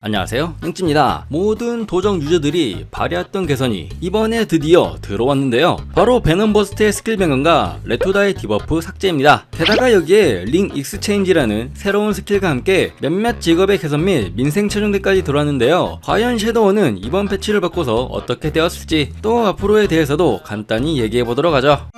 안녕하세요. 땡찌입니다. 모든 도적 유저들이 발휘했던 개선이 이번에 드디어 들어왔는데요. 바로 베넘버스트의 스킬 변경과 레토다의 디버프 삭제입니다. 게다가 여기에 링 익스체인지라는 새로운 스킬과 함께 몇몇 직업의 개선 및 민생 최종대까지 들어왔는데요. 과연 섀도우는 이번 패치를 바꿔서 어떻게 되었을지 또 앞으로에 대해서도 간단히 얘기해보도록 하죠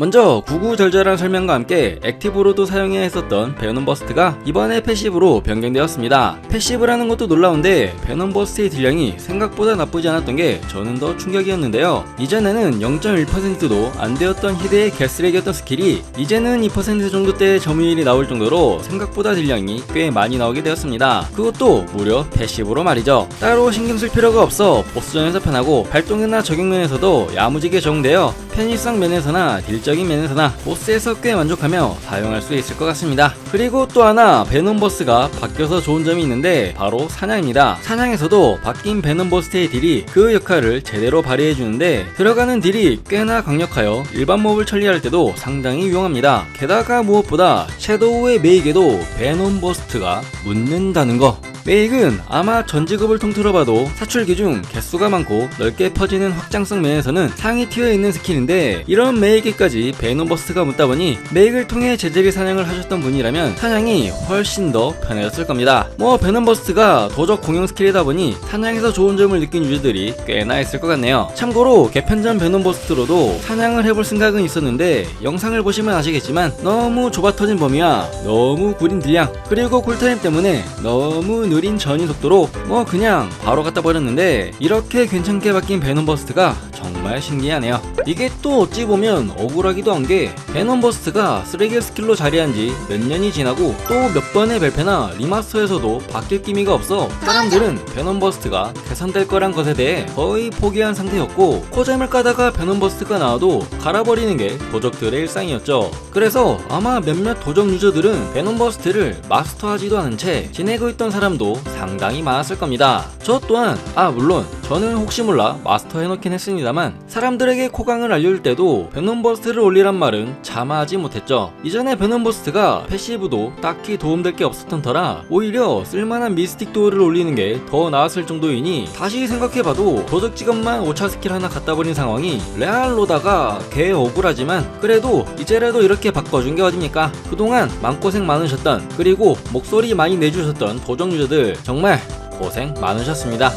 먼저 구구절절한 설명과 함께 액티브로도 사용해야 했었던 베논 버스트가 이번에 패시브로 변경되었습니다. 패시브라는 것도 놀라운데 베논 버스트의 딜량이 생각보다 나쁘지 않았던 게 저는 더 충격이었는데요. 이전에는 0.1%도 안 되었던 히드의 개쓰레기였던 스킬이 이제는 2% 정도대의 점유율이 나올 정도로 생각보다 딜량이 꽤 많이 나오게 되었습니다. 그것도 무려 패시브로 말이죠. 따로 신경 쓸 필요가 없어 보스전에서 편하고 발동이나 적용면에서도 야무지게 적용되어 편의성 면에서나 딜 적인 면에서나 보스에서 꽤 만족하며 사용할 수 있을 것 같습니다. 그리고 또 하나 베놈버스가 바뀌어서 좋은 점이 있는데 바로 사냥입니다. 사냥에서도 바뀐 베놈버스트의 딜이 그 역할을 제대로 발휘해주는데 들어가는 딜이 꽤나 강력하여 일반 몹을 처리할 때도 상당히 유용합니다. 게다가 무엇보다 섀도우의 메이에도 베놈버스트가 묻는다는 거 메익은 아마 전 직업을 통틀어 봐도 사출기 중 개수가 많고 넓게 퍼지는 확장성 면에서는 상위 티어에 있는 스킬인데 이런 메이 에게까지 베이노버스트가 묻다 보니 메익을 통해 제재리 사냥을 하셨던 분이라면 사냥이 훨씬 더 편해졌을 겁니다. 뭐 베놈버스트가 도적 공용 스킬이다 보니 사냥에서 좋은 점을 느낀 유저들이 꽤나 있을 것 같네요. 참고로 개편 전 베놈버스트로도 사냥을 해볼 생각은 있었는데 영상을 보시면 아시겠지만 너무 좁아터진 범위와 너무 구린 딜량 그리고 쿨타임 때문에 너무 느린 전이 속도로 뭐 그냥 바로 갖다 버렸는데 이렇게 괜찮게 바뀐 베놈버스트가 정말 신기하네요. 이게 또 어찌 보면 억울 하기도 한 게 베놈버스트가 쓰레기 스킬로 자리한 지 몇 년이 지나고 또 몇 번의 벨페나 리마스터에서도 바뀔 기미가 없어 사람들은 베놈버스트가 개선될 거란 것에 대해 거의 포기한 상태였고 코잼을 까다가 베놈버스트가 나와도 갈아버리는 게 도적들의 일상이었죠. 그래서 아마 몇몇 도적 유저들은 베놈버스트를 마스터하지도 않은 채 지내고 있던 사람도 상당히 많았을 겁니다. 저 또한 아 물론 저는 혹시 몰라 마스터 해놓긴 했습니다만 사람들에게 코강을 알려줄 때도 베놈버스트를 올리란 말은 자마하지 못했죠. 이전에 베놈버스트가 패시브도 딱히 도움될 게 없었던 터라 오히려 쓸만한 미스틱 도어를 올리는 게 더 나았을 정도이니 다시 생각해봐도 도적 직업만 5차 스킬 하나 갖다 버린 상황이 레알로다가 개 억울하지만 그래도 이제라도 이렇게 바꿔준 게 어딥니까? 그동안 마음고생 많으셨던 그리고 목소리 많이 내주셨던 도적 유저들 정말 고생 많으셨습니다.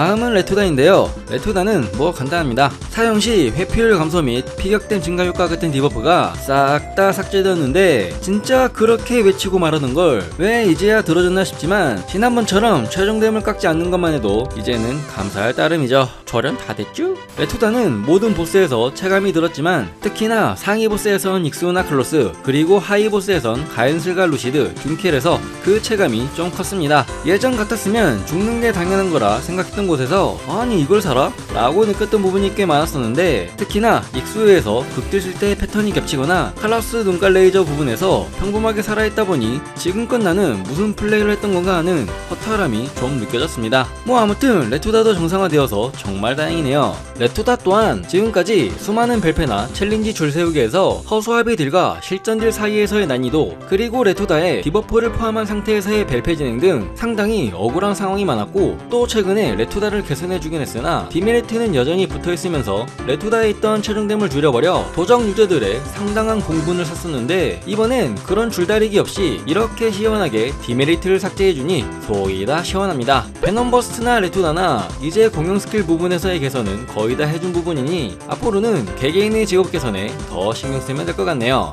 다음은 레투다인데요. 레투다는 뭐 간단합니다. 사용 시 회피율 감소 및 피격댐 증가 효과 같은 디버프가 싹 다 삭제되었는데 진짜 그렇게 외치고 말하는 걸 왜 이제야 들어줬나 싶지만 지난번처럼 최종댐을 깎지 않는 것만 해도 이제는 감사할 따름이죠. 절연 다 됐죠? 레투다는 모든 보스에서 체감이 들었지만 특히나 상위 보스에선 익스우나 클로스 그리고 하위 보스에선 가엔슬과 루시드, 균켈에서 그 체감이 좀 컸습니다. 예전 같았으면 죽는 게 당연한 거라 생각했던 곳에서 아니 이걸 사라? 라고 느꼈던 부분이 꽤 많았었는데 특히나 익스우에서 극딜 쓸때 패턴이 겹치거나 칼라스 눈깔 레이저 부분에서 평범하게 살아있다 보니 지금껏 나는 무슨 플레이를 했던 건가 하는 허탈함이 좀 느껴졌습니다. 뭐 아무튼 레투다도 정상화되어서 정말 다행이네요. 레투다 또한 지금까지 수많은 벨페나 챌린지 줄 세우기에서 허수아비 딜과 실전딜 사이에서의 난이도 그리고 레투다의 디버프를 포함한 상태에서의 벨페 진행 등 상당히 억울한 상황이 많았고 또 최근에 레투다를 개선해주긴 했으나 디메리트는 여전히 붙어있으면서 레투다에 있던 최종됨을 줄여버려 도적 유저들의 상당한 공분을 샀었는데 이번엔 그런 줄다리기 없이 이렇게 시원하게 디메리트를 삭제해주니 속이 다 시원합니다. 베넘버스트나 레투다나 이제 공용 스킬 부분에서의 개선은 거의 다 해준 부분이니 앞으로는 개개인의 직업 개선에 더 신경 쓰면 될 것 같네요.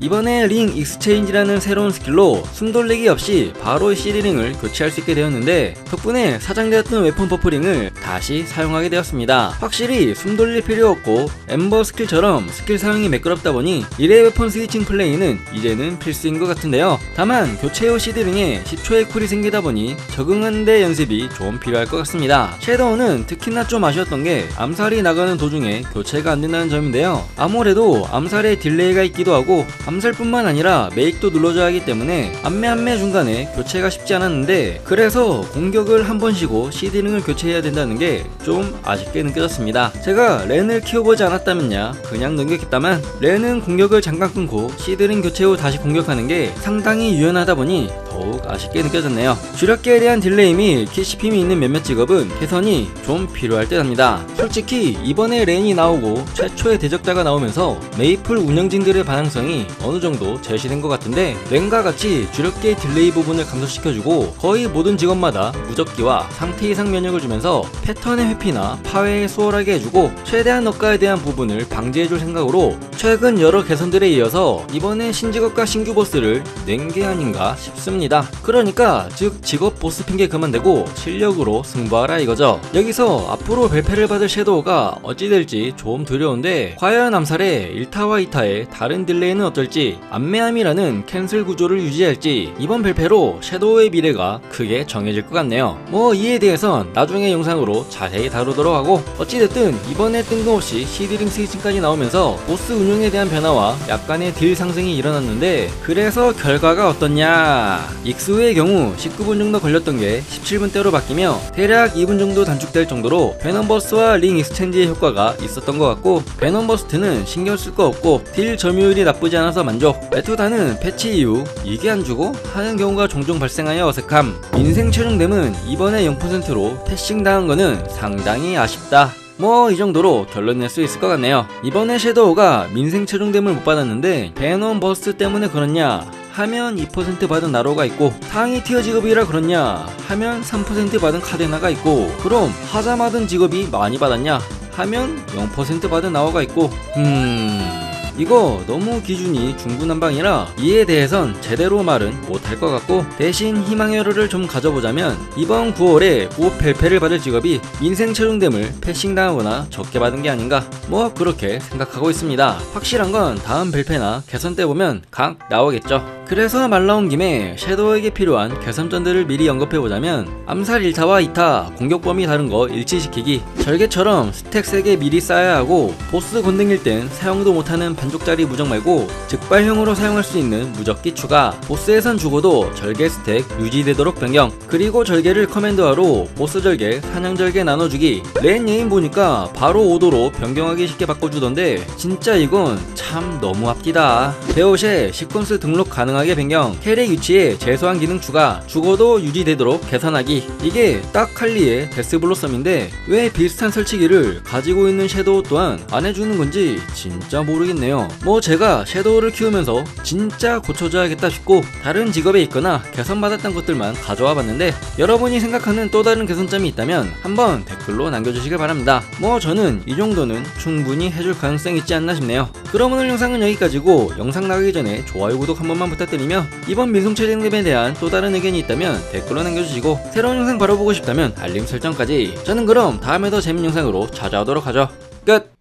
이번에 링 익스체인지라는 새로운 스킬로 숨 돌리기 없이 바로 CD링을 교체할 수 있게 되었는데 덕분에 사장되었던 웨폰 버프링을 다시 사용하게 되었습니다. 확실히 숨 돌릴 필요 없고 엠버 스킬처럼 스킬 사용이 매끄럽다 보니 1회 웨폰 스위칭 플레이는 이제는 필수인 것 같은데요. 다만 교체 후 CD링에 10초의 쿨이 생기다 보니 적응하는데 연습이 좀 필요할 것 같습니다. 섀도우는 특히나 좀 아쉬웠던 게 암살이 나가는 도중에 교체가 안 된다는 점인데요. 아무래도 암살에 딜레이가 있기도 하고 암살뿐만 아니라 메이크도 눌러줘야 하기 때문에 안매 안매 중간에 교체가 쉽지 않았는데 그래서 공격을 한번 쉬고 시드링을 교체해야 된다는 게 좀 아쉽게 느껴졌습니다. 제가 렌을 키워보지 않았다면야 그냥 넘겼겠다만 렌은 공격을 잠깐 끊고 시드링 교체 후 다시 공격하는 게 상당히 유연하다 보니 더욱 아쉽게 느껴졌네요. 주력기에 대한 딜레이 및 키시핌이 있는 몇몇 직업은 개선이 좀 필요할 듯 합니다. 솔직히 이번에 렌이 나오고 최초의 대적자가 나오면서 메이플 운영진들의 반항성이 어느 정도 제시된 것 같은데 렌과 같이 주력기의 딜레이 부분을 감소시켜주고 거의 모든 직업마다 무적기와 상태 이상 면역을 주면서 패턴의 회피나 파괴에 수월하게 해주고 최대한 넉가에 대한 부분을 방지해줄 생각으로 최근 여러 개선들에 이어서 이번에 신직업과 신규 보스를 낸 게 아닌가 싶습니다. 그러니까 즉 직업 보스 핑계 그만대고 실력으로 승부하라 이거죠. 여기서 앞으로 벨페를 받을 섀도우가 어찌 될지 좀 두려운데 과연 암살의 1타와 2타의 다른 딜레이는 어떨지 안매함이라는 캔슬 구조를 유지할지 이번 벨페로 섀도우의 미래가 크게 정해질 것 같네요. 뭐 이에 대해선 나중에 영상으로 자세히 다루도록 하고 어찌됐든 이번에 뜬금없이 시드링 스위칭까지 나오면서 보스 운용에 대한 변화와 약간의 딜 상승이 일어났는데 그래서 결과가 어떻냐 익스의 경우 19분 정도 걸렸던 게 17분대로 바뀌며 대략 2분 정도 단축될 정도로 베넘버스와 링 익스체인지의 효과가 있었던 것 같고 베넘버스트는 신경 쓸 거 없고 딜 점유율이 나쁘지 않아서 만족. 메투다는 패치 이후 이게 안 주고 하는 경우가 종종 발생하여 어색함. 인생 최종됨은 이번에 0%로 패싱 당한 거는 상당히 아쉽다. 뭐이 정도로 결론 낼 수 있을 것 같네요. 이번에 섀도우가 민생 최종됨을 못 받았는데 베논 버스트 때문에 그렇냐 하면 2% 받은 나로가 있고 상위 티어 직업이라 그렇냐? 하면 3% 받은 카데나가 있고 그럼 하자 받은 직업이 많이 받았냐? 하면 0% 받은 나와가 있고. 음... 이거 너무 기준이 중구난방이라 이에 대해선 제대로 말은 못할 것 같고 대신 희망의 열을 좀 가져보자면 이번 9월에 5펠페를 받을 직업이 민생 최종됨을 패싱당하거나 적게 받은 게 아닌가? 뭐 그렇게 생각하고 있습니다. 확실한 건 다음 벨페나 개선 때 보면 각 나오겠죠 그래서 말 나온 김에 섀도우에게 필요한 개선점들을 미리 언급해보자면 암살 1타와 2타 공격 범위 다른 거 일치시키기 절개처럼 스택 3개 미리 쌓아야 하고 보스 건등일 땐 사용도 못하는 반쪽짜리 무적 말고 즉발형으로 사용할 수 있는 무적기 추가. 보스에선 죽어도 절개 스택 유지되도록 변경. 그리고 절개를 커맨드화로 보스 절개 사냥 절개 나눠주기. 렌 예인 보니까 바로 5도로 변경하기 쉽게 바꿔주던데 진짜 이건 참 너무 앞디다. 배옷에 시퀀스 등록 가능 하게 변경. 캐릭 위치에 최소한 기능 추가. 죽어도 유지되도록 개선하기. 이게 딱 칼리의 데스 블로썸인데 왜 비슷한 설치기를 가지고 있는 섀도우 또한 안 해주는 건지 진짜 모르겠네요. 뭐 제가 섀도우를 키우면서 진짜 고쳐줘야겠다 싶고 다른 직업에 있거나 개선받았던 것들만 가져와 봤는데 여러분이 생각하는 또 다른 개선점이 있다면 한번 댓글로 남겨주시길 바랍니다. 뭐 저는 이 정도는 충분히 해줄 가능성이 있지 않나 싶네요. 그럼 오늘 영상은 여기까지고 영상 나가기 전에 좋아요 구독 한 번만 부탁드 리며 이번 민송체쟁dem에 대한 또 다른 의견이 있다면 댓글로 남겨주시고 새로운 영상 바로 보고 싶다면 알림 설정까지. 저는 그럼 다음에 더 재밌는 영상으로 찾아오도록 하죠. 끝